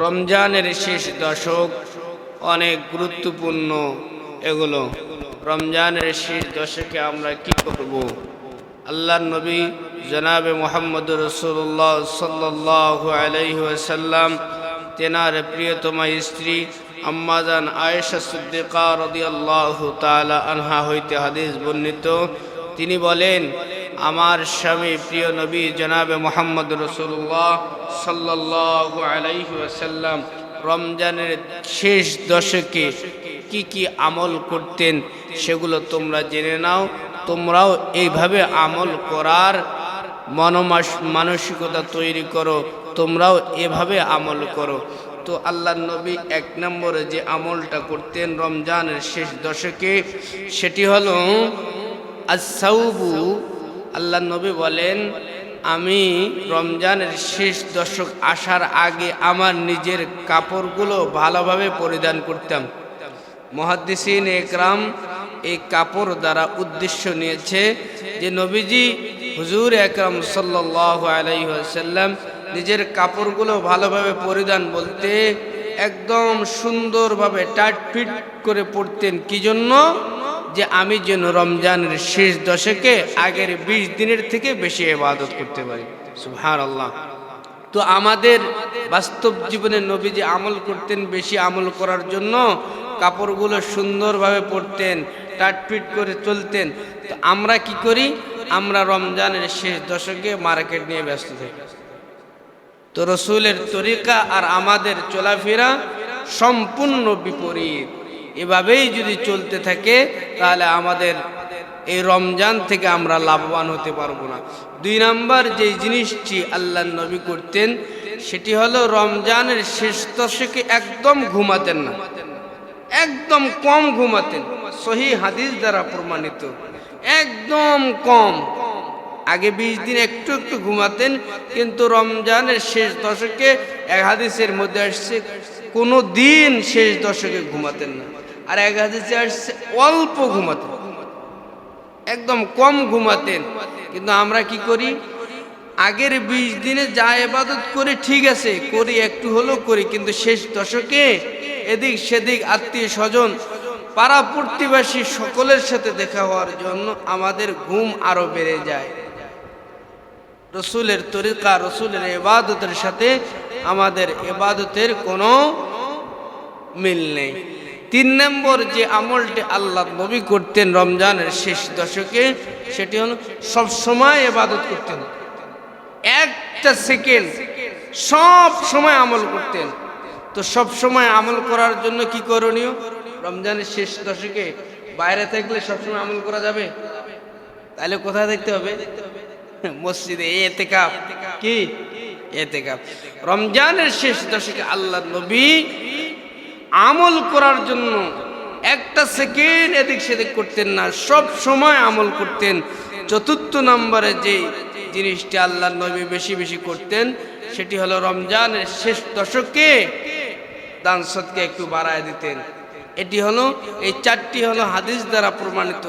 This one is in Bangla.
রমজানের শেষ দশক অনেক গুরুত্বপূর্ণ এগুলো। রমজানের শেষ দশকে আমরা কি করব? আল্লাহ নবী জনাবে মোহাম্মদ রসুল্লাহ সাল্লাহ আলাইসাল্লাম তেনার প্রিয়তমা স্ত্রী আম্মাজান আয়েশা সিদ্দিকা রদিয়াল্লাহ তালা আনহা হইতে হাদিস বর্ণিত। তিনি বলেন আমার স্বামী প্রিয় নবী জনাবে মোহাম্মদ রসুল্লাহ সাল্লাহ আলাইহি ওয়াসাল্লাম, রমজানের শেষ দশকে কি কি আমল করতেন সেগুলো তোমরা জেনে নাও। তোমরাও এইভাবে আমল করার মনমাস, মানসিকতা তৈরি করো, তোমরাও এভাবে আমল করো। তো আল্লাহ নবী এক নম্বরে যে আমলটা করতেন রমজানের শেষ দশকে, সেটি হলো আসাউবু আল্লাহ নবী বলেন, আমি রমজানের শেষ দশক আসার আগে আমার নিজের কাপড়গুলো ভালোভাবে পরিধান করতাম। মহাদ্দিসিন একরাম এই কাপড় দ্বারা উদ্দেশ্য নিয়েছে যে নবীজি হুজুর একরাম সাল্লাহ আলাইসাল্লাম নিজের কাপড়গুলো ভালোভাবে পরিধান বলতে একদম সুন্দরভাবে টাইট ফিট করে পড়তেন কি জন্য? যে আমি যেন রমজানের শেষ দশকে আগের বিশ দিনের থেকে বেশি ইবাদত করতে পারি। সুহার আল্লাহ তো আমাদের বাস্তব জীবনে নবী যে আমল করতেন, বেশি আমল করার জন্য কাপড়গুলো সুন্দরভাবে পরতেন টাটপিট করে চলতেন। তো আমরা কি করি? আমরা রমজানের শেষ দশকে মার্কেট নিয়ে ব্যস্ত থাকি। তো রসুলের তরিকা আর আমাদের চলাফেরা সম্পূর্ণ বিপরীত। এভাবেই যদি চলতে থাকে, তাহলে আমাদের এই রমজান থেকে আমরা লাভবান হতে পারব না। দুই নাম্বার যে জিনিসটি আল্লাহ নবী করতেন, সেটি হলো রমজানের শেষ দশকে একদম ঘুমাতেন না। একদম কম ঘুমাতেন। সহি হাদিস দ্বারা প্রমাণিত। একদম কম। আগে বিশ দিন একটু একটু ঘুমাতেন, কিন্তু রমজানের শেষ দশকে এক হাদিসের মধ্যে আসছে, কোনো দিন শেষ দশকে ঘুমাতেন না। আর এক হাদিসে আসছে, অল্প ঘুমাতেন একদম কম ঘুমাতেন। কিন্তু আমরা কি করি? আগের বিশ দিনে যা এবাদত করে ঠিক আছে, করি একটু হলেও করি, কিন্তু শেষ দশকে এদিক সেদিক আত্মীয় স্বজন, পাড়া প্রতিবাসী সকলের সাথে দেখা হওয়ার জন্য আমাদের ঘুম আরও বেড়ে যায়। রসুলের তরিকা, রসুলের এবাদতের সাথে আমাদের এবাদতের কোনো মিল নেই। তিন নম্বর যে আমলটি আল্লাহ নবী করতেন রমজানের শেষ দশকে, সেটি হল সবসময় এবাদত করতেন। একটা সেকেন্ড সব সময় আমল করতেন। তো সব সময় আমল করার জন্য কি করণীয়? রমজানের শেষ দশকে বাইরে থাকলে সবসময় আমল করা যাবে? তাহলে কোথায় দেখতে হবে? মসজিদে এতে কাপ কি? এতে কাপ রমজানের শেষ দশকে আল্লাহ নবী আমল করার জন্য একটা সেকেন্ড এদিক সেদিক করতেন না, সব সময় আমল করতেন। চতুর্থ নম্বরে যে জিনিসটি আল্লাহ নবী বেশি বেশি করতেন, সেটি হলো রমজানের শেষ দশকে দান সৎকে একটু বাড়ায় দিতেন। এটি হলো, এই চারটি হলো হাদিস দ্বারা প্রমাণিত।